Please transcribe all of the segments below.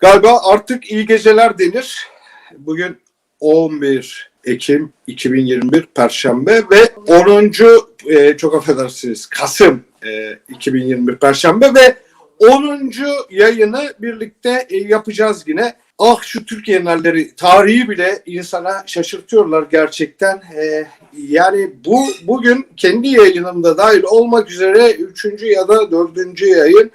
Galiba artık iyi geceler denir. Bugün 11 Ekim 2021 Perşembe ve 10. e, çok affedersiniz Kasım e, 2021 Perşembe ve 10. yayını birlikte e, yapacağız yine. Ah şu Türkiye'nin halleri tarihi bile insana şaşırtıyorlar gerçekten. E, yani bu bugün kendi yayınımda dahil olmak üzere 3. ya da 4. yayın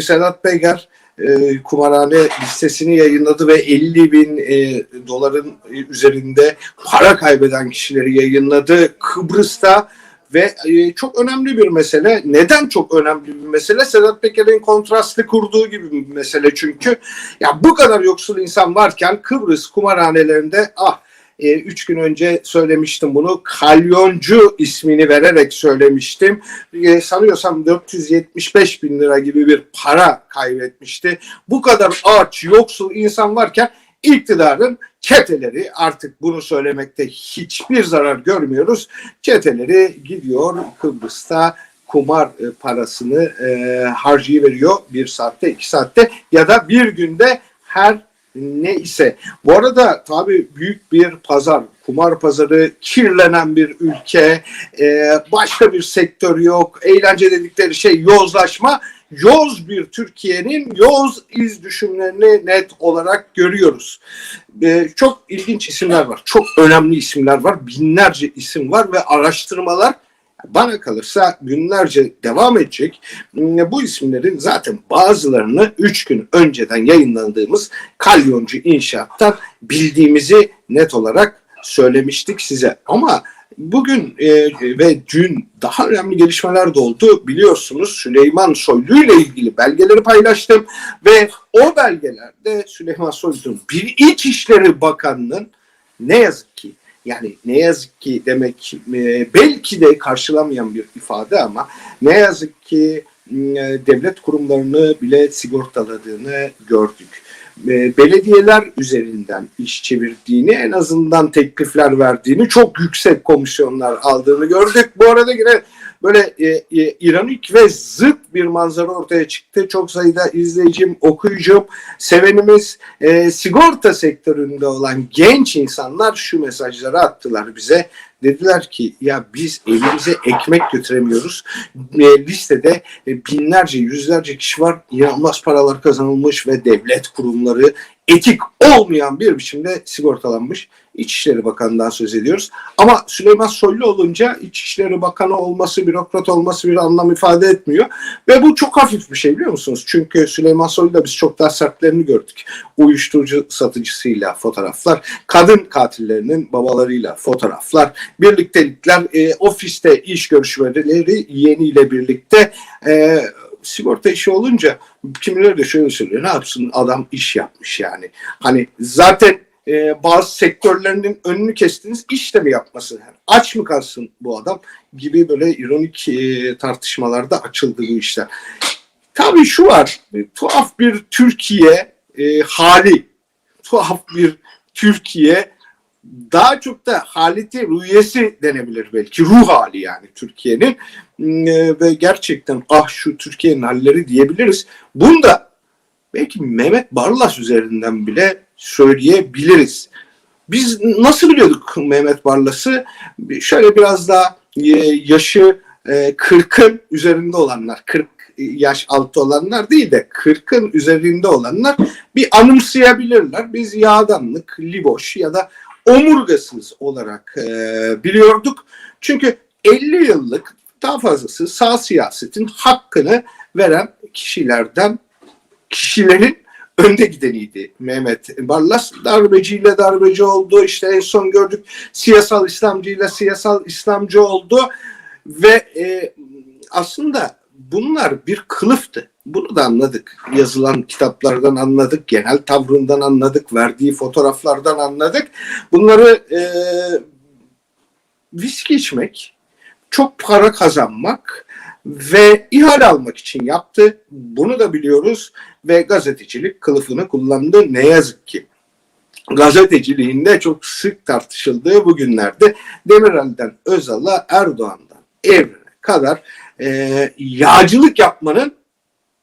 Sedat Peker e, kumarhane listesini yayınladı ve 50 bin e, doların üzerinde para kaybeden kişileri yayınladı Kıbrıs'ta ve e, çok önemli bir mesele. Neden çok önemli bir mesele? Sedat Peker'in kontrastı kurduğu gibi bir mesele çünkü. Ya bu kadar yoksul insan varken Kıbrıs kumarhanelerinde ah e, üç gün önce söylemiştim bunu. Kalyoncu ismini vererek söylemiştim. E, sanıyorsam 475 bin lira gibi bir para kaybetmişti. Bu kadar aç, yoksul insan varken iktidarın çeteleri artık bunu söylemekte hiçbir zarar görmüyoruz. Çeteleri gidiyor Kıbrıs'ta kumar e, parasını e, harcayıveriyor bir saatte, iki saatte ya da bir günde her ne ise. Bu arada tabii büyük bir pazar, kumar pazarı, kirlenen bir ülke, e, başka bir sektör yok, eğlence dedikleri şey yozlaşma. Yoz bir Türkiye'nin yoz iz düşümlerini net olarak görüyoruz. E, çok ilginç isimler var, çok önemli isimler var, binlerce isim var ve araştırmalar bana kalırsa günlerce devam edecek. Bu isimlerin zaten bazılarını 3 gün önceden yayınlandığımız Kalyoncu İnşaat'tan bildiğimizi net olarak söylemiştik size. Ama bugün e, ve dün daha önemli gelişmeler de oldu. Biliyorsunuz Süleyman Soylu ile ilgili belgeleri paylaştım ve o belgelerde Süleyman Soylu'nun bir İçişleri Bakanı'nın ne yazık ki yani ne yazık ki demek e, belki de karşılamayan bir ifade ama ne yazık ki e, devlet kurumlarını bile sigortaladığını gördük. E, belediyeler üzerinden iş çevirdiğini en azından teklifler verdiğini çok yüksek komisyonlar aldığını gördük. Bu arada yine böyle e, e, ironik ve zıt bir manzara ortaya çıktı. Çok sayıda izleyicim, okuyucum, sevenimiz e, sigorta sektöründe olan genç insanlar şu mesajları attılar bize. Dediler ki ya biz evimize ekmek götüremiyoruz. E, listede e, binlerce, yüzlerce kişi var. İnanılmaz paralar kazanılmış ve devlet kurumları etik olmayan bir biçimde sigortalanmış. İçişleri Bakanı'ndan söz ediyoruz. Ama Süleyman Soylu olunca İçişleri Bakanı olması, bürokrat olması bir anlam ifade etmiyor. Ve bu çok hafif bir şey biliyor musunuz? Çünkü Süleyman Soylu'da biz çok daha sertlerini gördük. Uyuşturucu satıcısıyla fotoğraflar, kadın katillerinin babalarıyla fotoğraflar, birliktelikler, e, ofiste iş görüşmeleri yeniyle birlikte e, sigorta işi olunca kimileri de şöyle söylüyor. Ne yapsın adam iş yapmış yani. Hani zaten e, bazı sektörlerinin önünü kestiniz iş de mi yapması? Yani aç mı kalsın bu adam gibi böyle ironik e, tartışmalarda açıldı bu işler. Tabii şu var. E, tuhaf bir Türkiye e, hali. Tuhaf bir Türkiye daha çok da haleti rüyesi denebilir belki. Ruh hali yani Türkiye'nin. E, ve gerçekten ah şu Türkiye'nin halleri diyebiliriz. Bunu da belki Mehmet Barlas üzerinden bile söyleyebiliriz. Biz nasıl biliyorduk Mehmet Barlas'ı? Şöyle biraz daha e, yaşı 40'ın üzerinde olanlar, 40 yaş altı olanlar değil de 40'ın üzerinde olanlar bir anımsayabilirler. Biz yağdanlık, liboş ya da omurgasız olarak e, biliyorduk. Çünkü 50 yıllık daha fazlası sağ siyasetin hakkını veren kişilerden kişilerin önde gideniydi Mehmet Barlas. Darbeciyle darbeci oldu. İşte en son gördük siyasal İslamcıyla siyasal İslamcı oldu. Ve e, aslında bunlar bir kılıftı. Bunu da anladık. Yazılan kitaplardan anladık, genel tavrından anladık, verdiği fotoğraflardan anladık. Bunları e, viski içmek, çok para kazanmak ve ihale almak için yaptı. Bunu da biliyoruz ve gazetecilik kılıfını kullandı ne yazık ki. Gazeteciliğinde çok sık tartışıldığı bugünlerde Demirel'den Özal'a, Erdoğan'dan Evren'e kadar e, yağcılık yapmanın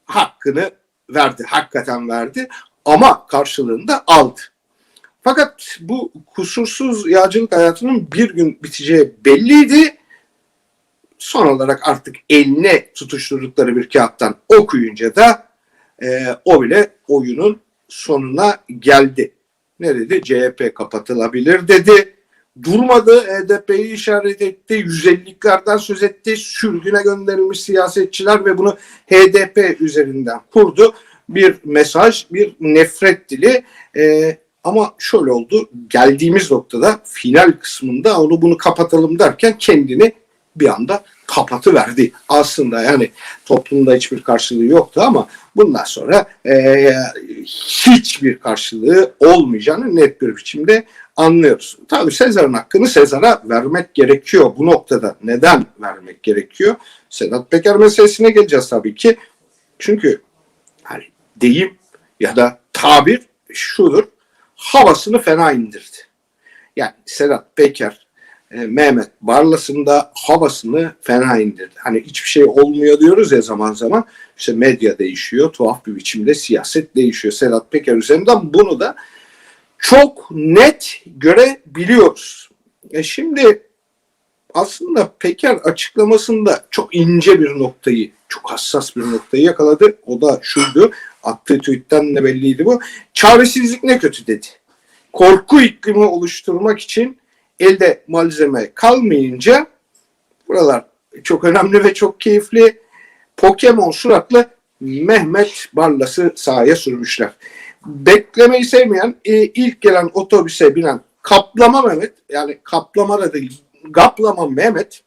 hakkını verdi. Hakikaten verdi. ama karşılığında aldı. Fakat bu kusursuz yağcılık hayatının bir gün biteceği belliydi. Son olarak artık eline tutuşturdukları bir kağıttan okuyunca da e, o bile oyunun sonuna geldi. Ne dedi? CHP kapatılabilir dedi. Durmadı HDP'yi işaret etti. 150'liklerden söz etti. Sürgüne gönderilmiş siyasetçiler ve bunu HDP üzerinden kurdu. Bir mesaj, bir nefret dili. Ee, ama şöyle oldu. Geldiğimiz noktada final kısmında onu bunu kapatalım derken kendini bir anda kapatıverdi. Aslında yani toplumda hiçbir karşılığı yoktu ama bundan sonra e, hiçbir karşılığı olmayacağını net bir biçimde anlıyoruz. Tabii Sezar'ın hakkını Sezar'a vermek gerekiyor bu noktada. Neden vermek gerekiyor? Sedat Peker meselesine geleceğiz tabii ki. Çünkü hani deyim ya da tabir şudur. Havasını fena indirdi. Yani Sedat Peker e, Mehmet Barlas'ın da havasını fena indirdi. Hani hiçbir şey olmuyor diyoruz ya zaman zaman. İşte medya değişiyor. Tuhaf bir biçimde siyaset değişiyor. Sedat Peker üzerinden bunu da çok net görebiliyoruz. E şimdi aslında Peker açıklamasında çok ince bir noktayı, çok hassas bir noktayı yakaladı. O da şuydu, attığı tweetten de belliydi bu. Çaresizlik ne kötü dedi. Korku iklimi oluşturmak için elde malzeme kalmayınca buralar çok önemli ve çok keyifli. Pokemon suratlı Mehmet Barlas'ı sahaya sürmüşler. Beklemeyi sevmeyen e, ilk gelen otobüse binen Kaplama Mehmet yani kaplama da değil Gaplama Mehmet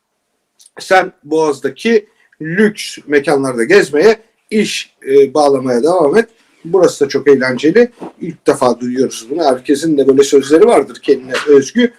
sen Boğaz'daki lüks mekanlarda gezmeye iş e, bağlamaya devam et. Burası da çok eğlenceli. İlk defa duyuyoruz bunu. Herkesin de böyle sözleri vardır kendine özgü.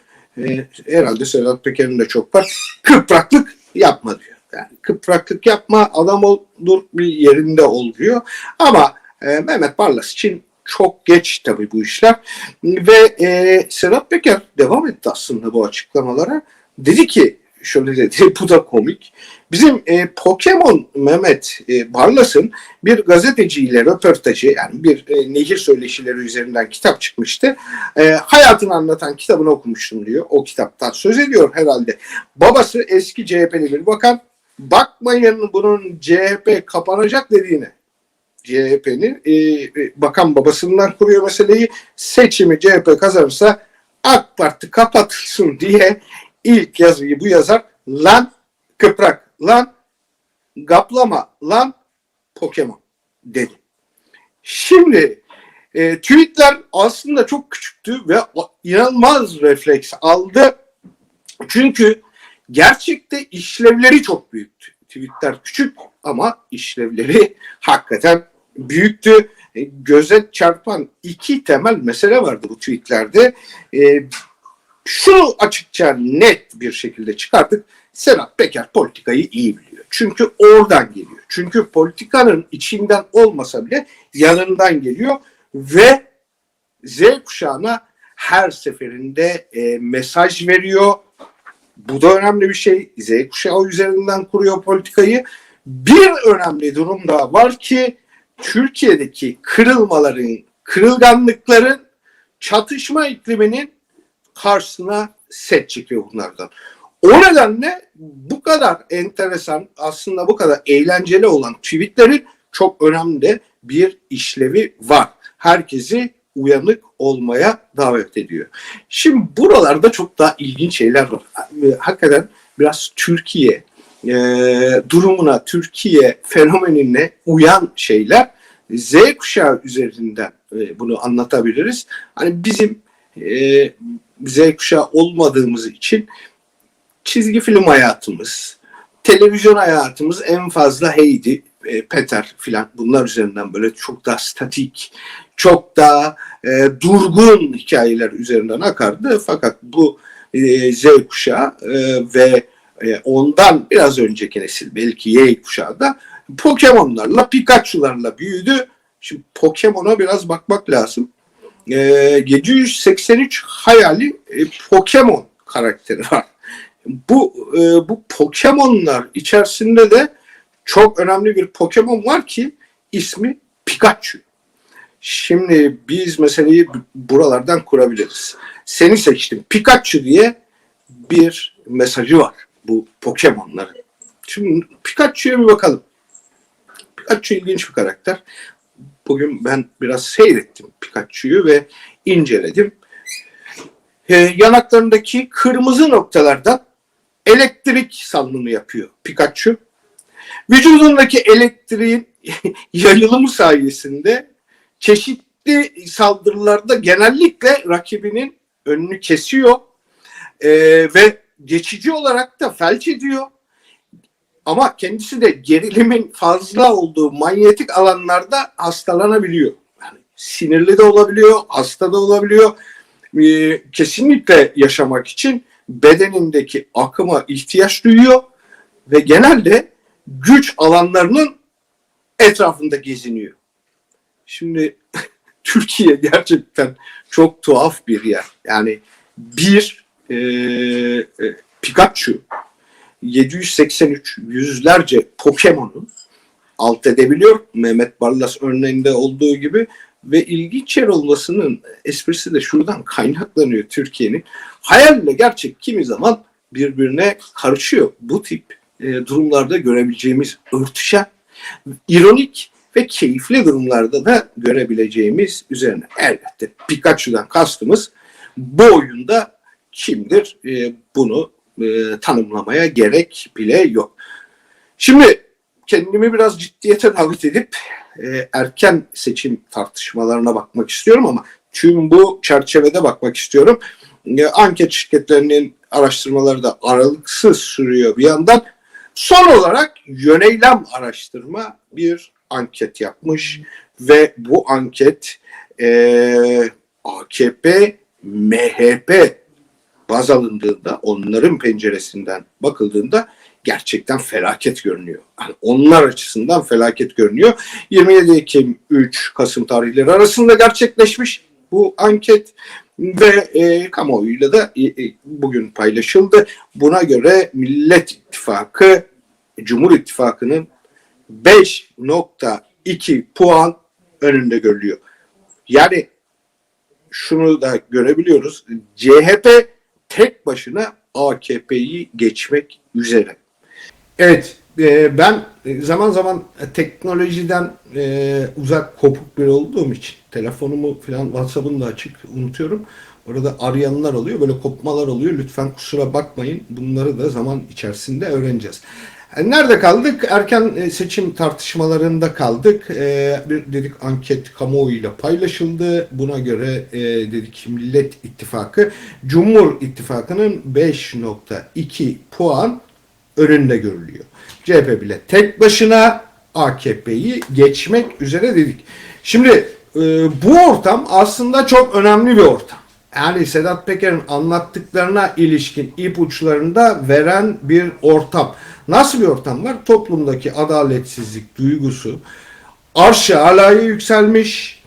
E, herhalde Sedat Peker'in de çok var. Kıpraklık yapma diyor. Yani kıpraklık yapma adam olur bir yerinde ol diyor. Ama e, Mehmet Barlas için çok geç tabii bu işler. Ve e, Sedat Peker devam etti aslında bu açıklamalara. Dedi ki şöyle dedi bu da komik. Bizim e, Pokemon Mehmet e, Barlas'ın bir gazeteciyle röportajı yani bir e, nehir söyleşileri üzerinden kitap çıkmıştı. E, hayatını anlatan kitabını okumuştum diyor. O kitaptan söz ediyor herhalde. Babası eski CHP'li bir bakan. Bakmayın bunun CHP kapanacak dediğine. CHP'nin e, e, bakan babasından kuruyor meseleyi. Seçimi CHP kazanırsa AK Parti kapatılsın diye ilk yazıyı bu yazar lan kıprak lan gaplama lan Pokemon dedi. Şimdi e, tweetler aslında çok küçüktü ve inanılmaz refleks aldı. Çünkü gerçekte işlevleri çok büyüktü. Tweetler küçük ama işlevleri hakikaten büyüktü. E, göze çarpan iki temel mesele vardı bu tweetlerde. E, şunu açıkça net bir şekilde çıkarttık. Sedat Peker politikayı iyi biliyor. Çünkü oradan geliyor. Çünkü politikanın içinden olmasa bile yanından geliyor ve Z kuşağına her seferinde e, mesaj veriyor. Bu da önemli bir şey. Z kuşağı üzerinden kuruyor politikayı. Bir önemli durum daha var ki Türkiye'deki kırılmaların, kırılganlıkların, çatışma ikliminin karşısına set çıkıyor bunlardan. O nedenle bu kadar enteresan, aslında bu kadar eğlenceli olan tweetlerin çok önemli bir işlevi var. Herkesi uyanık olmaya davet ediyor. Şimdi buralarda çok daha ilginç şeyler var. Hakikaten biraz Türkiye e, durumuna, Türkiye fenomenine uyan şeyler Z kuşağı üzerinden e, bunu anlatabiliriz. Hani bizim e, Z kuşağı olmadığımız için çizgi film hayatımız, televizyon hayatımız en fazla Heidi, e, Peter filan bunlar üzerinden böyle çok daha statik, çok daha e, durgun hikayeler üzerinden akardı. Fakat bu e, Z kuşağı e, ve e, ondan biraz önceki nesil belki Y kuşağı da Pokemon'larla, Pikachu'larla büyüdü. Şimdi Pokemon'a biraz bakmak lazım. E, 783 hayali e, Pokemon karakteri var. Bu e, bu Pokemon'lar içerisinde de çok önemli bir Pokemon var ki ismi Pikachu. Şimdi biz meseleyi buralardan kurabiliriz. Seni seçtim. Pikachu diye bir mesajı var bu Pokemon'ların. Şimdi Pikachu'ya bir bakalım. Pikachu ilginç bir karakter. Bugün ben biraz seyrettim Pikachu'yu ve inceledim. Ee, yanaklarındaki kırmızı noktalardan elektrik salınımı yapıyor Pikachu. Vücudundaki elektriğin yayılımı sayesinde çeşitli saldırılarda genellikle rakibinin önünü kesiyor Ee, ve geçici olarak da felç ediyor. Ama kendisi de gerilimin fazla olduğu manyetik alanlarda hastalanabiliyor. Yani sinirli de olabiliyor, hasta da olabiliyor. Ee, kesinlikle yaşamak için bedenindeki akıma ihtiyaç duyuyor ve genelde güç alanlarının etrafında geziniyor. Şimdi Türkiye gerçekten çok tuhaf bir yer. Yani bir e, e, Pikachu 783 yüzlerce Pokemon'u alt edebiliyor. Mehmet Barlas örneğinde olduğu gibi ve ilginç yer olmasının esprisi de şuradan kaynaklanıyor Türkiye'nin. Hayalle gerçek kimi zaman birbirine karışıyor. Bu tip e, durumlarda görebileceğimiz örtüşen, ironik ve keyifli durumlarda da görebileceğimiz üzerine. Elbette Pikachu'dan kastımız bu oyunda kimdir? E, bunu e, tanımlamaya gerek bile yok. Şimdi kendimi biraz ciddiyete davet edip e, erken seçim tartışmalarına bakmak istiyorum ama tüm bu çerçevede bakmak istiyorum. E, anket şirketlerinin araştırmaları da aralıksız sürüyor bir yandan. Son olarak yöneylem araştırma bir anket yapmış ve bu anket e, AKP, MHP baz alındığında, onların penceresinden bakıldığında gerçekten felaket görünüyor. Yani onlar açısından felaket görünüyor. 27 Ekim 3 Kasım tarihleri arasında gerçekleşmiş bu anket ve e, kamuoyuyla da e, e, bugün paylaşıldı. Buna göre Millet İttifakı Cumhur İttifakı'nın 5.2 puan önünde görülüyor. Yani şunu da görebiliyoruz. CHP tek başına AKP'yi geçmek üzere. Evet, e, ben zaman zaman teknolojiden e, uzak kopuk biri olduğum için telefonumu falan WhatsApp'ını da açık unutuyorum. Orada arayanlar oluyor, böyle kopmalar oluyor. Lütfen kusura bakmayın. Bunları da zaman içerisinde öğreneceğiz. E, Nerede kaldık? Erken e, seçim tartışmalarında kaldık. E, bir dedik anket kamuoyuyla paylaşıldı. Buna göre dedik Millet İttifakı Cumhur İttifakı'nın 5.2 puan önünde görülüyor. CHP bile tek başına AKP'yi geçmek üzere dedik. Şimdi bu ortam aslında çok önemli bir ortam. Yani Sedat Peker'in anlattıklarına ilişkin ipuçlarını da veren bir ortam. Nasıl bir ortam var? Toplumdaki adaletsizlik duygusu arşa alaya yükselmiş,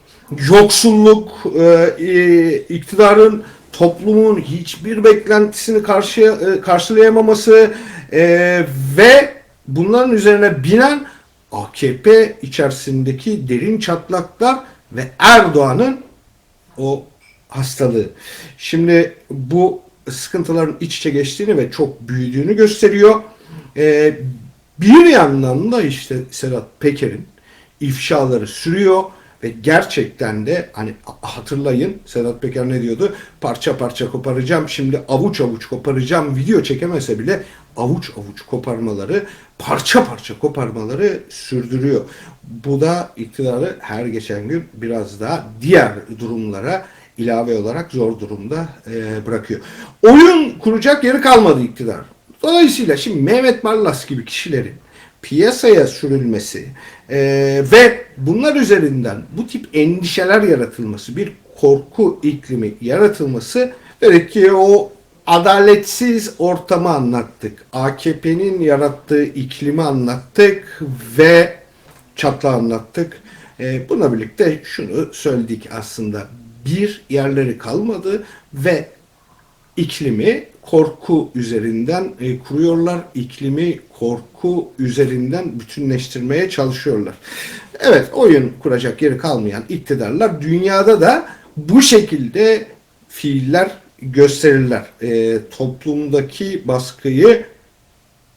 yoksulluk, e, e, iktidarın toplumun hiçbir beklentisini karşı, e, karşılayamaması e, ve bunların üzerine binen AKP içerisindeki derin çatlaklar ve Erdoğan'ın o hastalığı. Şimdi bu sıkıntıların iç içe geçtiğini ve çok büyüdüğünü gösteriyor. Ee, bir yandan da işte Sedat Peker'in ifşaları sürüyor ve gerçekten de hani hatırlayın Sedat Peker ne diyordu? Parça parça koparacağım şimdi avuç avuç koparacağım video çekemese bile avuç avuç koparmaları parça parça koparmaları sürdürüyor. Bu da iktidarı her geçen gün biraz daha diğer durumlara ilave olarak zor durumda e, bırakıyor. Oyun kuracak yeri kalmadı iktidar. Dolayısıyla şimdi Mehmet Barlas gibi kişilerin piyasaya sürülmesi e, ve bunlar üzerinden bu tip endişeler yaratılması, bir korku iklimi yaratılması dedik ki o adaletsiz ortamı anlattık. AKP'nin yarattığı iklimi anlattık ve çatla anlattık. E, buna birlikte şunu söyledik aslında. Bir yerleri kalmadı ve iklimi korku üzerinden e, kuruyorlar. İklimi korku üzerinden bütünleştirmeye çalışıyorlar. evet oyun kuracak yeri kalmayan iktidarlar dünyada da bu şekilde fiiller gösterirler. E, toplumdaki baskıyı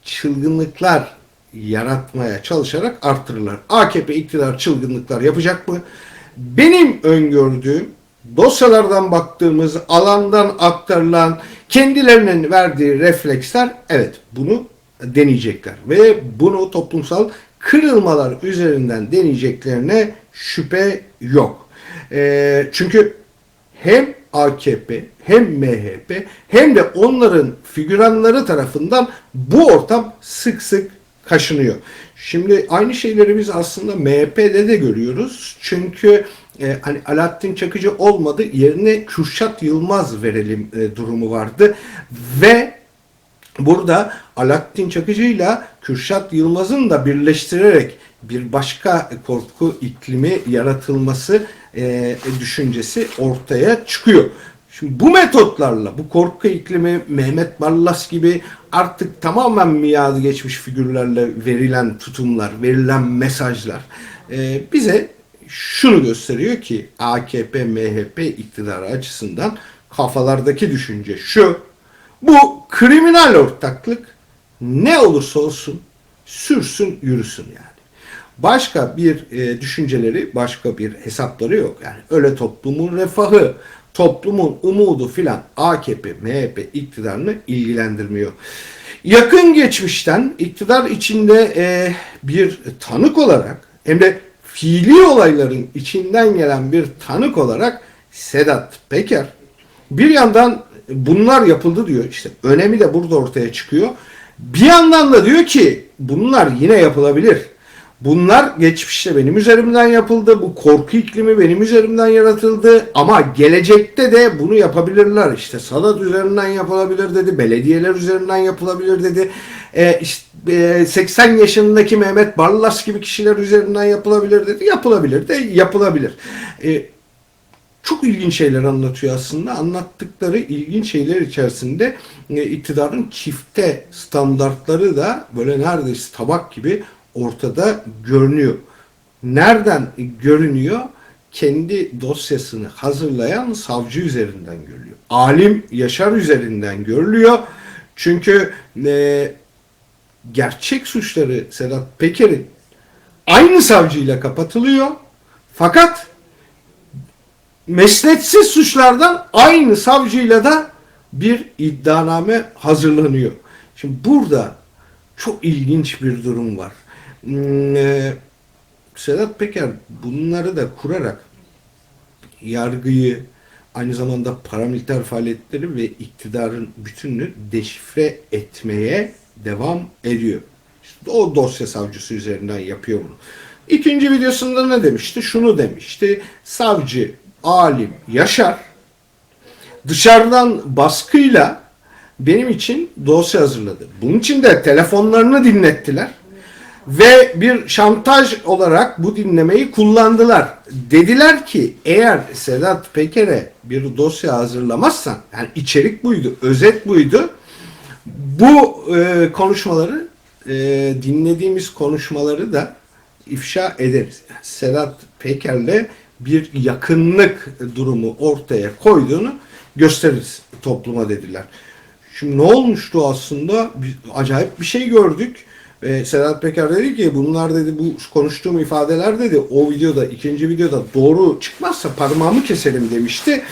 çılgınlıklar yaratmaya çalışarak arttırırlar. AKP iktidar çılgınlıklar yapacak mı? Benim öngördüğüm dosyalardan baktığımız alandan aktarılan kendilerinin verdiği refleksler evet bunu deneyecekler ve bunu toplumsal kırılmalar üzerinden deneyeceklerine şüphe yok. Ee, çünkü hem AKP hem MHP hem de onların figüranları tarafından bu ortam sık sık kaşınıyor. Şimdi aynı şeyleri biz aslında MHP'de de görüyoruz. Çünkü e, hani Alaaddin Çakıcı olmadı yerine Kürşat Yılmaz verelim e, durumu vardı ve burada Alaaddin Çakıcı'yla Kürşat Yılmaz'ın da birleştirerek bir başka korku iklimi yaratılması e, düşüncesi ortaya çıkıyor. Şimdi bu metotlarla, bu korku iklimi Mehmet Barlas gibi artık tamamen miadı geçmiş figürlerle verilen tutumlar, verilen mesajlar e, bize şunu gösteriyor ki AKP, MHP iktidarı açısından kafalardaki düşünce şu. Bu kriminal ortaklık ne olursa olsun sürsün yürüsün yani. Başka bir e, düşünceleri, başka bir hesapları yok. Yani öyle toplumun refahı, toplumun umudu filan AKP, MHP iktidarını ilgilendirmiyor. Yakın geçmişten iktidar içinde e, bir tanık olarak hem de fiili olayların içinden gelen bir tanık olarak Sedat Peker bir yandan bunlar yapıldı diyor. İşte önemi de burada ortaya çıkıyor. Bir yandan da diyor ki bunlar yine yapılabilir. Bunlar geçmişte benim üzerimden yapıldı. Bu korku iklimi benim üzerimden yaratıldı. Ama gelecekte de bunu yapabilirler. İşte Sadat üzerinden yapılabilir dedi. Belediyeler üzerinden yapılabilir dedi. E, işte, e, 80 yaşındaki Mehmet Barlas gibi kişiler üzerinden yapılabilir dedi. Yapılabilir de yapılabilir. E, çok ilginç şeyler anlatıyor aslında. Anlattıkları ilginç şeyler içerisinde e, iktidarın çifte standartları da böyle neredeyse tabak gibi ortada görünüyor. Nereden görünüyor? Kendi dosyasını hazırlayan savcı üzerinden görülüyor. Alim Yaşar üzerinden görülüyor. Çünkü e, gerçek suçları Sedat Peker'in aynı savcıyla kapatılıyor. Fakat mesnetsiz suçlardan aynı savcıyla da bir iddianame hazırlanıyor. Şimdi burada çok ilginç bir durum var. Hmm, e, Sedat Peker bunları da kurarak yargıyı aynı zamanda paramiliter faaliyetleri ve iktidarın bütününü deşifre etmeye devam ediyor. İşte o dosya savcısı üzerinden yapıyor bunu. İkinci videosunda ne demişti? Şunu demişti. Savcı alim Yaşar dışarıdan baskıyla benim için dosya hazırladı. Bunun için de telefonlarını dinlettiler ve bir şantaj olarak bu dinlemeyi kullandılar. Dediler ki eğer Sedat Peker'e bir dosya hazırlamazsan, yani içerik buydu, özet buydu, bu e, konuşmaları, e, dinlediğimiz konuşmaları da ifşa ederiz. Yani Sedat Peker'le bir yakınlık durumu ortaya koyduğunu gösteririz topluma dediler. Şimdi ne olmuştu aslında? Biz acayip bir şey gördük. Ve Sedat Peker dedi ki bunlar dedi bu konuştuğum ifadeler dedi o videoda ikinci videoda doğru çıkmazsa parmağımı keselim demişti.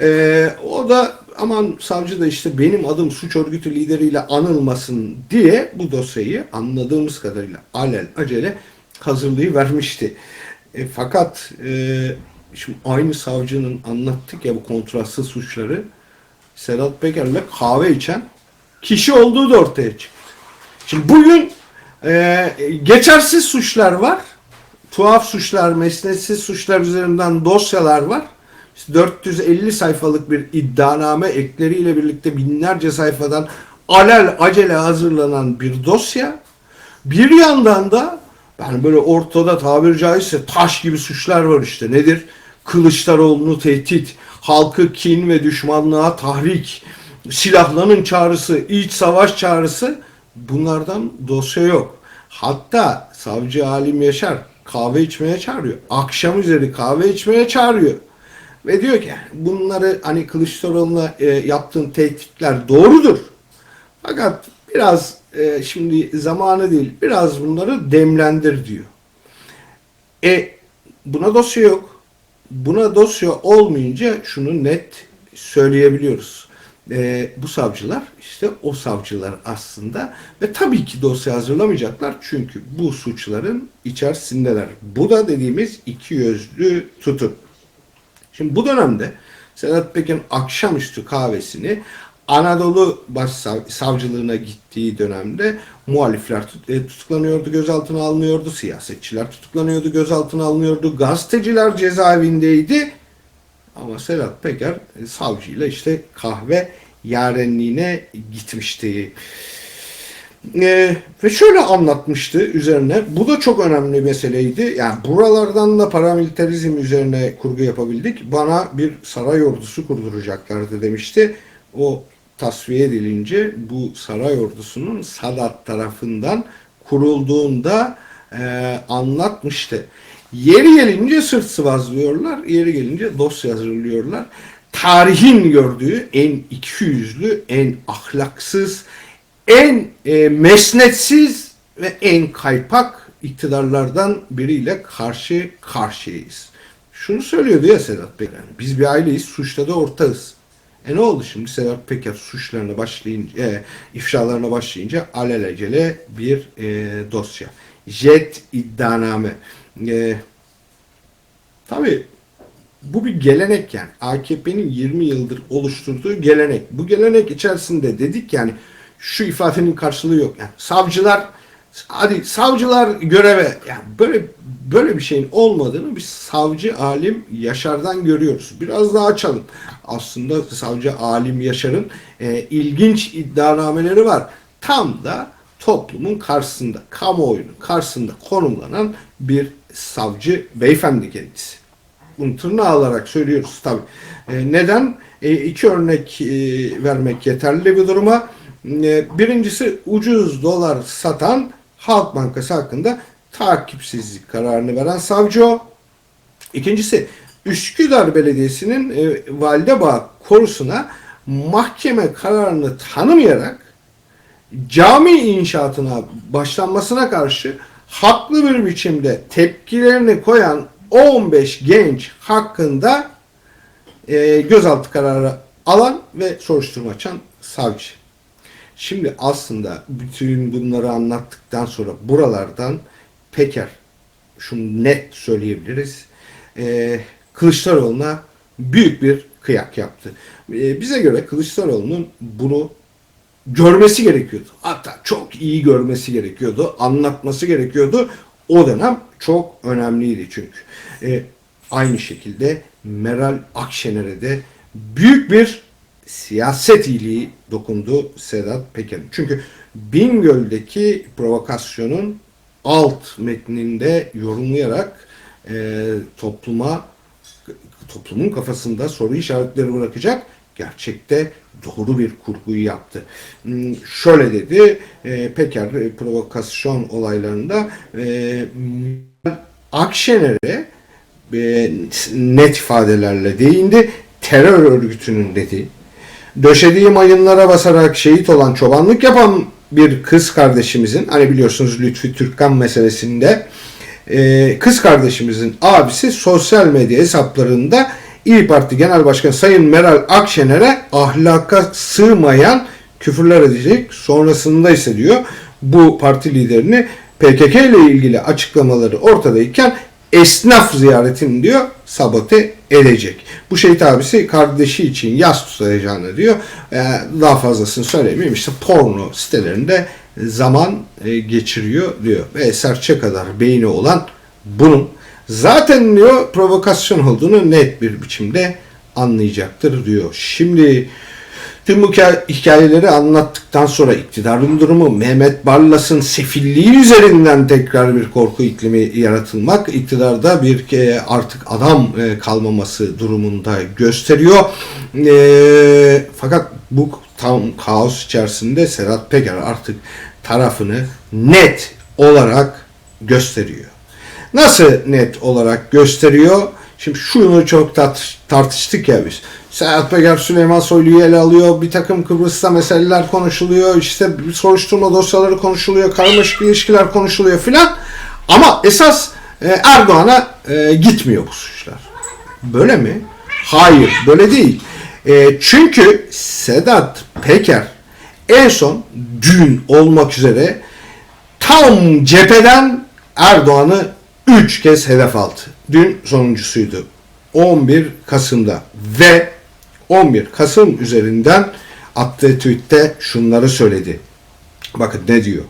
Ee, o da aman savcı da işte benim adım suç örgütü lideriyle anılmasın diye bu dosyayı anladığımız kadarıyla alel acele hazırlığı vermişti. E, fakat e, şimdi aynı savcının anlattık ya bu kontrastsız suçları Sedat Peker'le kahve içen kişi olduğu da ortaya çıktı. Şimdi bugün e, geçersiz suçlar var. Tuhaf suçlar, mesnetsiz suçlar üzerinden dosyalar var. İşte 450 sayfalık bir iddianame ekleriyle birlikte binlerce sayfadan alel acele hazırlanan bir dosya. Bir yandan da yani böyle ortada tabiri caizse taş gibi suçlar var işte. Nedir? Kılıçdaroğlu'nu tehdit, halkı kin ve düşmanlığa tahrik, silahlanın çağrısı, iç savaş çağrısı bunlardan dosya yok. Hatta savcı Halim Yaşar kahve içmeye çağırıyor. Akşam üzeri kahve içmeye çağırıyor. Ve diyor ki bunları hani Kılıçdaroğlu'na e, yaptığın tehditler doğrudur. Fakat biraz e, şimdi zamanı değil biraz bunları demlendir diyor. E buna dosya yok. Buna dosya olmayınca şunu net söyleyebiliyoruz. E, bu savcılar işte o savcılar aslında ve tabii ki dosya hazırlamayacaklar çünkü bu suçların içerisindeler. Bu da dediğimiz iki yözlü tutum. Şimdi bu dönemde Sedat Peker'in akşamüstü kahvesini Anadolu Başsavcılığına gittiği dönemde muhalifler e, tutuklanıyordu, gözaltına alınıyordu, siyasetçiler tutuklanıyordu, gözaltına alınıyordu, gazeteciler cezaevindeydi. Ama Sedat Peker e, savcıyla işte kahve yarenliğine gitmişti. Ee, ve şöyle anlatmıştı üzerine. Bu da çok önemli meseleydi. Yani buralardan da paramilitarizm üzerine kurgu yapabildik. Bana bir saray ordusu kurduracaklardı demişti. O tasfiye edilince bu saray ordusunun Sadat tarafından kurulduğunda e, anlatmıştı. Yeri gelince sırt sıvazlıyorlar, yeri gelince dosya hazırlıyorlar. Tarihin gördüğü en ikiyüzlü, en ahlaksız, en e, mesnetsiz ve en kaypak iktidarlardan biriyle karşı karşıyayız. Şunu söylüyordu ya Sedat Peker. Biz bir aileyiz, suçta da ortağız. E ne oldu şimdi Sedat Peker suçlarına başlayınca, e, ifşalarına başlayınca alelacele bir e, dosya. Jet iddianame. E, tabii bu bir gelenek yani. AKP'nin 20 yıldır oluşturduğu gelenek. Bu gelenek içerisinde dedik yani şu ifadenin karşılığı yok. Yani savcılar hadi savcılar göreve yani böyle böyle bir şeyin olmadığını biz savcı alim Yaşar'dan görüyoruz. Biraz daha açalım. Aslında savcı alim Yaşar'ın e, ilginç iddianameleri var. Tam da toplumun karşısında, kamuoyunun karşısında konumlanan bir savcı beyefendi kendisi. Bunu tırnağı alarak söylüyoruz tabi. neden? E, iki örnek e, vermek yeterli bir duruma. E, birincisi ucuz dolar satan Halk Bankası hakkında takipsizlik kararını veren savcı o. İkincisi Üsküdar Belediyesi'nin e, Validebağ korusuna mahkeme kararını tanımayarak cami inşaatına başlanmasına karşı haklı bir biçimde tepkilerini koyan 15 genç hakkında e, gözaltı kararı alan ve soruşturma açan savcı. Şimdi aslında bütün bunları anlattıktan sonra buralardan Peker şunu net söyleyebiliriz. E, Kılıçdaroğlu'na büyük bir kıyak yaptı. E, bize göre Kılıçdaroğlu'nun bunu görmesi gerekiyordu. Hatta çok iyi görmesi gerekiyordu. Anlatması gerekiyordu. O dönem çok önemliydi çünkü. E, aynı şekilde Meral Akşener'e de büyük bir siyaset iyiliği dokundu Sedat Peker'in. Çünkü Bingöl'deki provokasyonun alt metninde yorumlayarak e, topluma toplumun kafasında soru işaretleri bırakacak gerçekte doğru bir kurguyu yaptı. Hmm, Şöyle dedi, e, Peker e, provokasyon olaylarında e, Akşener'e e, net ifadelerle değindi. Terör örgütünün dedi. Döşediği mayınlara basarak şehit olan çobanlık yapan bir kız kardeşimizin, hani biliyorsunuz Lütfi Türkkan meselesinde e, kız kardeşimizin abisi sosyal medya hesaplarında İyi Parti Genel Başkanı Sayın Meral Akşener'e ahlaka sığmayan küfürler edecek. Sonrasında ise diyor bu parti liderini PKK ile ilgili açıklamaları ortadayken esnaf ziyaretini diyor sabote edecek. Bu şehit abisi kardeşi için yas tutacağını diyor. Ee, daha fazlasını söylemeyeyim. İşte porno sitelerinde zaman e, geçiriyor diyor. Ve serçe kadar beyni olan bunun zaten diyor provokasyon olduğunu net bir biçimde anlayacaktır diyor. Şimdi tüm bu hikaye- hikayeleri anlattıktan sonra iktidarın durumu Mehmet Barlas'ın sefilliği üzerinden tekrar bir korku iklimi yaratılmak iktidarda bir artık adam e, kalmaması durumunda gösteriyor. E, fakat bu tam kaos içerisinde Sedat Peker artık tarafını net olarak gösteriyor. Nasıl net olarak gösteriyor? Şimdi şunu çok tartıştık ya biz. Sedat Peker Süleyman Soylu'yu ele alıyor. Bir takım Kıbrıs'ta meseleler konuşuluyor. İşte soruşturma dosyaları konuşuluyor. Karmaşık ilişkiler konuşuluyor filan. Ama esas e, Erdoğan'a e, gitmiyor bu suçlar. Böyle mi? Hayır, böyle değil. E, çünkü Sedat Peker en son dün olmak üzere tam cepheden Erdoğan'ı 3 kez hedef aldı. Dün sonuncusuydu. 11 Kasım'da ve 11 Kasım üzerinden attığı tweette şunları söyledi. Bakın ne diyor.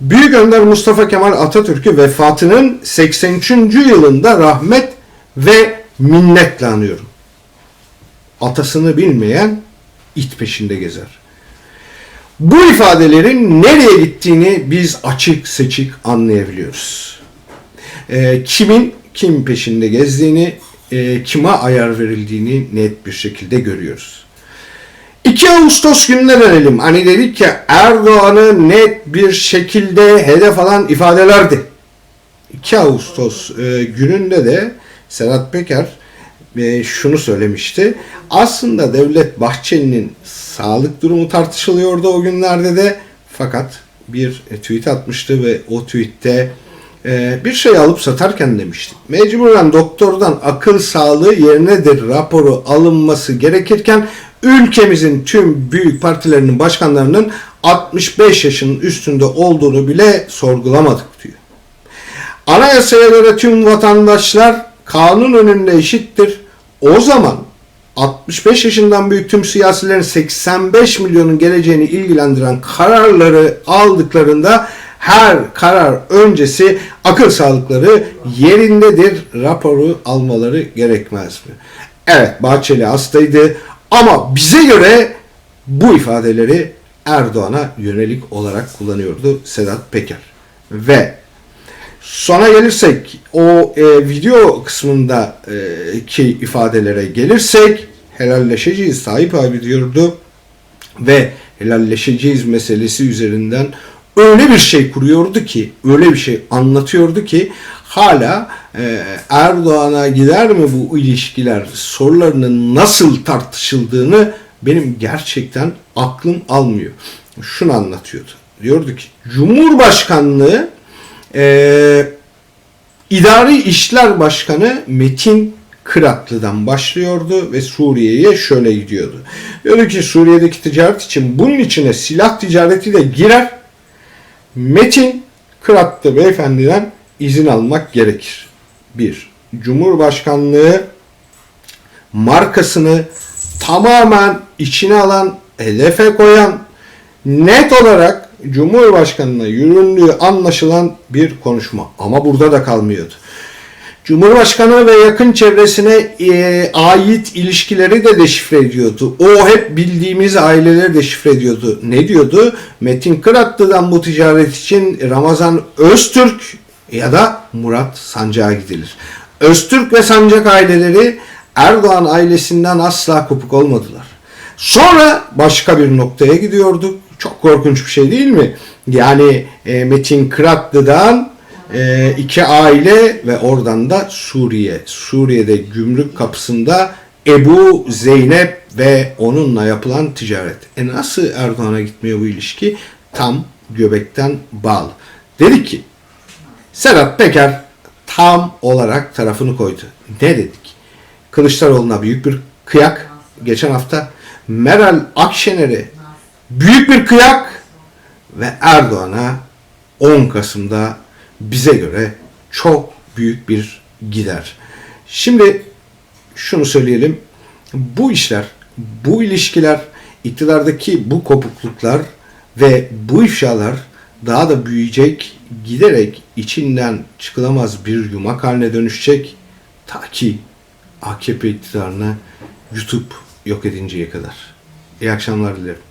Büyük Önder Mustafa Kemal Atatürk'ü vefatının 83. yılında rahmet ve minnetle anıyorum. Atasını bilmeyen it peşinde gezer. Bu ifadelerin nereye gittiğini biz açık seçik anlayabiliyoruz. Ee, kimin kim peşinde gezdiğini, e, kime ayar verildiğini net bir şekilde görüyoruz. 2 Ağustos gününe dönelim. Hani dedik ya Erdoğan'ı net bir şekilde hedef alan ifadelerdi. 2 Ağustos e, gününde de Sedat Peker e, şunu söylemişti. Aslında Devlet Bahçeli'nin sağlık durumu tartışılıyordu o günlerde de. Fakat bir e, tweet atmıştı ve o tweette e, bir şey alıp satarken demişti. Mecburen doktordan akıl sağlığı yerinedir raporu alınması gerekirken ülkemizin tüm büyük partilerinin başkanlarının 65 yaşının üstünde olduğunu bile sorgulamadık diyor. Anayasaya göre tüm vatandaşlar kanun önünde eşittir. O zaman 65 yaşından büyük tüm siyasilerin 85 milyonun geleceğini ilgilendiren kararları aldıklarında her karar öncesi akıl sağlıkları yerindedir raporu almaları gerekmez mi? Evet Bahçeli hastaydı ama bize göre bu ifadeleri Erdoğan'a yönelik olarak kullanıyordu Sedat Peker. Ve Sona gelirsek o e, video kısmında e, ifadelere gelirsek helalleşeceğiz Tayyip abi diyordu ve helalleşeceğiz meselesi üzerinden öyle bir şey kuruyordu ki öyle bir şey anlatıyordu ki hala e, Erdoğan'a gider mi bu ilişkiler sorularının nasıl tartışıldığını benim gerçekten aklım almıyor. Şunu anlatıyordu. Diyordu ki Cumhurbaşkanlığı ee, İdari İşler Başkanı Metin Kıratlı'dan başlıyordu ve Suriye'ye şöyle gidiyordu. Diyordu ki Suriye'deki ticaret için bunun içine silah ticareti de girer. Metin Kıratlı beyefendiden izin almak gerekir. Bir, Cumhurbaşkanlığı markasını tamamen içine alan, hedefe koyan, net olarak Cumhurbaşkanına yürünlüğü anlaşılan bir konuşma. Ama burada da kalmıyordu. Cumhurbaşkanı ve yakın çevresine e, ait ilişkileri de deşifre ediyordu. O hep bildiğimiz aileleri deşifre ediyordu. Ne diyordu? Metin Kıratlı'dan bu ticaret için Ramazan Öztürk ya da Murat Sancak'a gidilir. Öztürk ve Sancak aileleri Erdoğan ailesinden asla kopuk olmadılar. Sonra başka bir noktaya gidiyorduk. Çok korkunç bir şey değil mi? Yani e, Metin Kıratlı'dan e, iki aile ve oradan da Suriye. Suriye'de gümrük kapısında Ebu Zeynep ve onunla yapılan ticaret. E nasıl Erdoğan'a gitmiyor bu ilişki? Tam göbekten bağlı. Dedik ki Sedat Peker tam olarak tarafını koydu. Ne dedik? Kılıçdaroğlu'na büyük bir kıyak geçen hafta. Meral Akşener'e büyük bir kıyak ve Erdoğan'a 10 Kasım'da bize göre çok büyük bir gider. Şimdi şunu söyleyelim. Bu işler, bu ilişkiler, iktidardaki bu kopukluklar ve bu ifşalar daha da büyüyecek, giderek içinden çıkılamaz bir yumak haline dönüşecek ta ki AKP iktidarını YouTube yok edinceye kadar. İyi akşamlar dilerim.